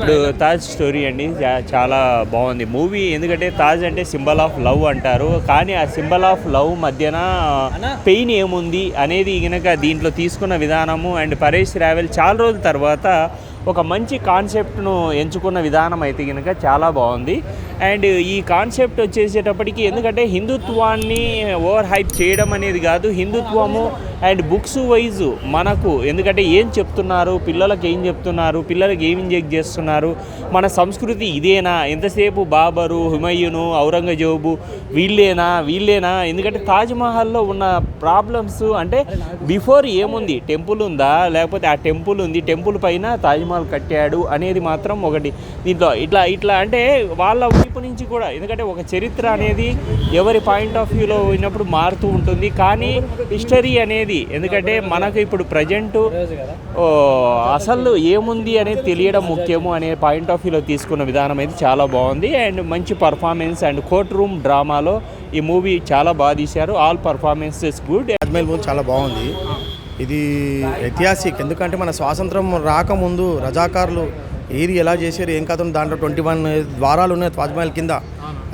ఇప్పుడు తాజ్ స్టోరీ అండి. చాలా బాగుంది. మూవీ ఎందుకంటే తాజ్ అంటే సింబల్ ఆఫ్ లవ్ అంటారు. కానీ ఆ సింబల్ ఆఫ్ లవ్ మధ్యన పెయిన్ ఏముంది అనేది కనుక దీంట్లో తీసుకున్న విధానము అండ్ పరేష్ రావెల్ చాలా రోజుల తర్వాత ఒక మంచి కాన్సెప్ట్ను ఎంచుకున్న విధానం అయితే కనుక చాలా బాగుంది. అండ్ ఈ కాన్సెప్ట్ వచ్చేసేటప్పటికి ఎందుకంటే హిందుత్వాన్ని ఓవర్ హైప్ చేయడం అనేది కాదు. హిందుత్వము అండ్ బుక్స్ వైజ్ మనకు ఎందుకంటే ఏం చెప్తున్నారు పిల్లలకి ఏం చెప్తున్నారు పిల్లలకి ఏం ఇంజెక్ట్ చేస్తున్నారు మన సంస్కృతి ఇదేనా ఎంతసేపు బాబరు హుమయూను ఔరంగజేబు వీళ్ళేనా వీళ్ళేనా ఎందుకంటే తాజ్మహల్లో ఉన్న ప్రాబ్లమ్స్ అంటే బిఫోర్ ఏముంది టెంపుల్ ఉందా లేకపోతే ఆ టెంపుల్ ఉంది టెంపుల్ పైన తాజ్మహల్ కట్టాడు అనేది మాత్రం ఒకటి. దీంట్లో ఇట్లా ఇట్లా అంటే వాళ్ళ వైపు నుంచి కూడా ఎందుకంటే ఒక చరిత్ర అనేది ఎవరి పాయింట్ ఆఫ్ వ్యూలో ఉన్నప్పుడు మారుతూ ఉంటుంది. కానీ హిస్టరీ అనేది ఎందుకంటే మనకు ఇప్పుడు ప్రజెంట్ అసలు ఏముంది అనేది తెలియడం ముఖ్యము అనే పాయింట్ ఆఫ్ వ్యూలో తీసుకున్న విధానం అయితే చాలా బాగుంది. అండ్ మంచి పర్ఫార్మెన్స్ అండ్ కోర్ట్ రూమ్ డ్రామాలో ఈ మూవీ చాలా బాగా తీశారు. All performances good. అజ్మేల్ మూవీ చాలా బాగుంది. ఇది ఐతిహాసిక్. ఎందుకంటే మన స్వాతంత్రం రాకముందు రజాకారులు ఏది ఎలా చేశారు ఏం కథ దాంట్లో ట్వంటీ వన్ ద్వారాలు ఉన్నాయి తాజ్మహల్ కింద.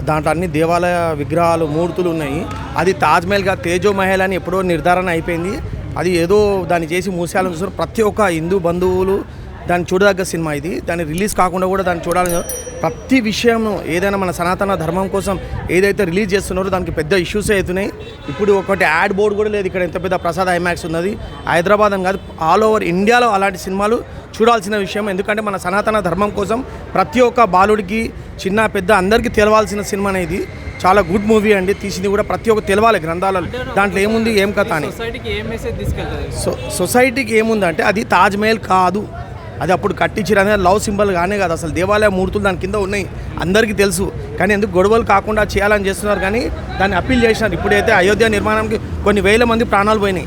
దాంట్లో అన్ని దేవాలయ విగ్రహాలు మూర్తులు ఉన్నాయి. అది తాజ్మహల్గా తేజో మహల్ అని ఎప్పుడో నిర్ధారణ అయిపోయింది. అది ఏదో దాన్ని చేసి మూసేయాలని చూసారు ప్రతి ఒక్క హిందూ బంధువులు దాన్ని చూడదగ్గ సినిమా ఇది. దాన్ని రిలీజ్ కాకుండా కూడా దాన్ని చూడాలని ప్రతి విషయం ఏదైనా మన సనాతన ధర్మం కోసం ఏదైతే రిలీజ్ చేస్తున్నారో దానికి పెద్ద ఇష్యూస్ అవుతున్నాయి. ఇప్పుడు ఒకటి యాడ్ బోర్డు కూడా లేదు. ఇక్కడ ఎంత పెద్ద ప్రసాద్ ఐమాక్స్ ఉన్నది. హైదరాబాద్ అని కాదు ఆల్ ఓవర్ ఇండియాలో అలాంటి సినిమాలు చూడాల్సిన విషయం. ఎందుకంటే మన సనాతన ధర్మం కోసం ప్రతి ఒక్క బాలుడికి చిన్న పెద్ద అందరికీ తెలవాల్సిన సినిమా అనేది చాలా గుడ్ మూవీ అండి. తీసింది కూడా ప్రతి ఒక్క తెలవాలి గ్రంథాలలో. దాంట్లో ఏముంది? ఏం కథ అని. సో సొసైటీకి ఏముందంటే అది తాజ్ మహల్ కాదు. అది అప్పుడు కట్టించారు అనేది లవ్ సింబల్ కానే కాదు. అసలు దేవాలయ మూర్తులు దాని కింద ఉన్నాయి. అందరికీ తెలుసు. కానీ ఎందుకు గొడవలు కాకుండా చేయాలని చేస్తున్నారు కానీ దాన్ని అప్పీల్ చేసినారు. ఇప్పుడైతే అయోధ్య నిర్మాణంకి కొన్ని వేల మంది ప్రాణాలు పోయినాయి.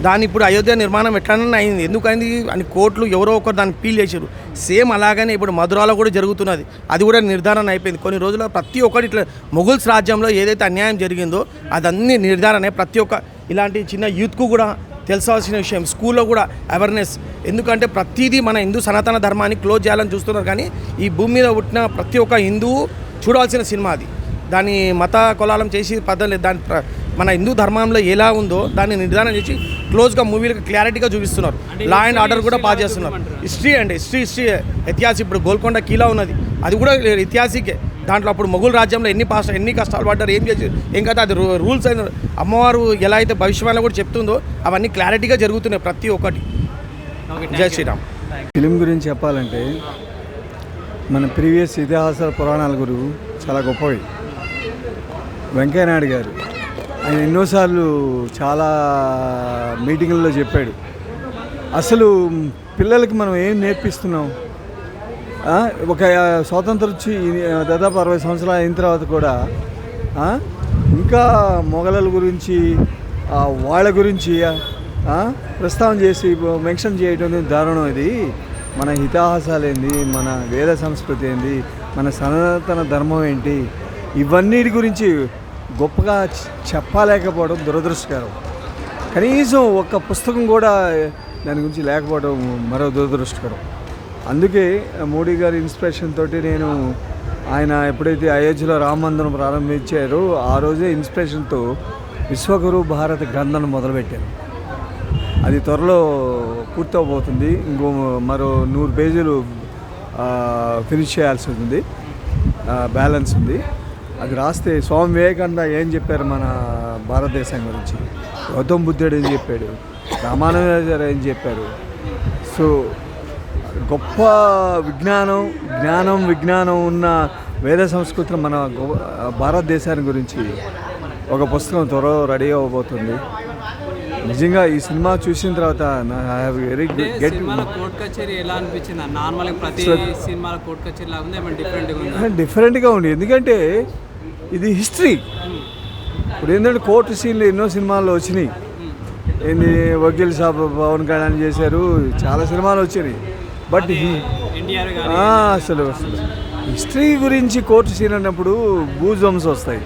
దాని ఇప్పుడు అయోధ్య నిర్మాణం ఎట్లనన్నా అయింది. ఎందుకైంది? అని కోర్టులు ఎవరో ఒకరు దాన్ని పీల్ చేశారు. సేమ్ అలాగనే ఇప్పుడు మధురాలో కూడా జరుగుతున్నది. అది కూడా నిర్ధారణ అయిపోయింది. కొన్ని రోజుల ప్రతి ఒక్కటి ఇట్లా మొఘల్స్ రాజ్యంలో ఏదైతే అన్యాయం జరిగిందో అదన్నీ నిర్ధారణ. ప్రతి ఒక్క ఇలాంటి చిన్న యూత్కు కూడా తెలుసాల్సిన విషయం. స్కూల్లో కూడా అవేర్నెస్ ఎందుకంటే ప్రతిదీ మన హిందూ సనాతన ధర్మాన్ని క్లోజ్ చేయాలని చూస్తున్నారు. కానీ ఈ భూమి మీద పుట్టిన ప్రతి ఒక్క హిందువు చూడాల్సిన సినిమా అది. దాని మత కొలాలం చేసి పద్ధతి లేదు దాని ప్ర- మన హిందూ ధర్మంలో ఎలా ఉందో దాన్ని నిర్ధారణ చేసి క్లోజ్గా మూవీలకు క్లారిటీగా చూపిస్తున్నారు. లా అండ్ ఆర్డర్ కూడా పాస్ చేస్తున్నారు. హిస్టరీ అండి హిస్టరీ హిస్టరీ ఇతిహాస్ ఇప్పుడు గోల్కొండ కీలా ఉన్నది. అది కూడా ఇతిహాసికే. దాంట్లో అప్పుడు మొఘల్ రాజ్యంలో ఎన్ని పాస్ ఎన్ని కష్టాలు పడ్డారు ఏం చేసి ఏం కదా అది రూల్స్ అయిన అమ్మవారు ఎలా అయితే భవిష్యత్తులో కూడా చెప్తుందో అవన్నీ క్లారిటీగా జరుగుతున్నాయి ప్రతి ఒక్కటి. జై శ్రీరామ్. ఫిలిం గురించి చెప్పాలంటే మన ప్రీవియస్ ఇతిహాసాల పురాణాల గురువు చాలా గొప్పవి. వెంకయ్యనాయుడు గారు. ఆయన ఎన్నోసార్లు చాలా మీటింగుల్లో చెప్పాడు. అసలు పిల్లలకి మనం ఏం నేర్పిస్తున్నాం? ఒక స్వాతంత్రం వచ్చి దాదాపు అరవై సంవత్సరాలు అయిన తర్వాత కూడా ఇంకా మొఘలల గురించి వాళ్ళ గురించి ప్రస్తావన చేసి మెన్షన్ చేయడం దారుణం ఇది. మన ఇతిహాసాలు ఏంది మన వేద సంస్కృతి ఏంది? మన సనాతన ధర్మం ఏంటి? ఇవన్నిటి గురించి గొప్పగా చెప్పలేకపోవడం దురదృష్టకరం. కనీసం ఒక్క పుస్తకం కూడా దాని గురించి లేకపోవడం మరో దురదృష్టకరం. అందుకే మోడీ గారి ఇన్స్పిరేషన్ తోటి నేను ఆయన ఎప్పుడైతే అయోధ్యలో రామ మందిరం ప్రారంభించారో ఆ రోజే ఇన్స్పిరేషన్తో విశ్వగురు భారత గ్రంథాన్ని మొదలుపెట్టాను. అది త్వరలో పూర్తవబోతుంది. ఇంకో మరో నూరు పేజీలు ఫినిష్ చేయాల్సి ఉంది బ్యాలెన్స్ ఉంది. అది రాస్తే స్వామి వివేకానంద ఏం చెప్పారు మన భారతదేశం గురించి? గౌతమ్ బుద్ధుడు ఏం చెప్పాడు? రామానుజాచార్య ఏం చెప్పారు? సో గొప్ప విజ్ఞానం జ్ఞానం విజ్ఞానం ఉన్న వేద సంస్కృతి మన భారతదేశాన్ని గురించి ఒక పుస్తకం త్వరలో రెడీ అవ్వబోతుంది. నిజంగా ఈ సినిమా చూసిన తర్వాత ఐ వెరీ గెట్ కోర్ట్ కచేరీ ఎలా అనిపించింది? నార్మల్ ప్రతి సినిమాలో కోర్ట్ కచేరీ లాగా ఉంది ఏమైనా డిఫరెంట్గా ఉంది? డిఫరెంట్గా ఉంది. ఎందుకంటే ఇది హిస్టరీ ఇప్పుడు ఏంటంటే కోర్టు సీన్లు ఎన్నో సినిమాల్లో వచ్చినాయి. ఏంది వకీల్ సాబ్ పవన్ కళ్యాణ్ చేశారు చాలా సినిమాలు వచ్చినాయి. బట్ అసలు అసలు. హిస్టరీ గురించి కోర్టు సీన్ అన్నప్పుడు బంప్స్ వస్తాయి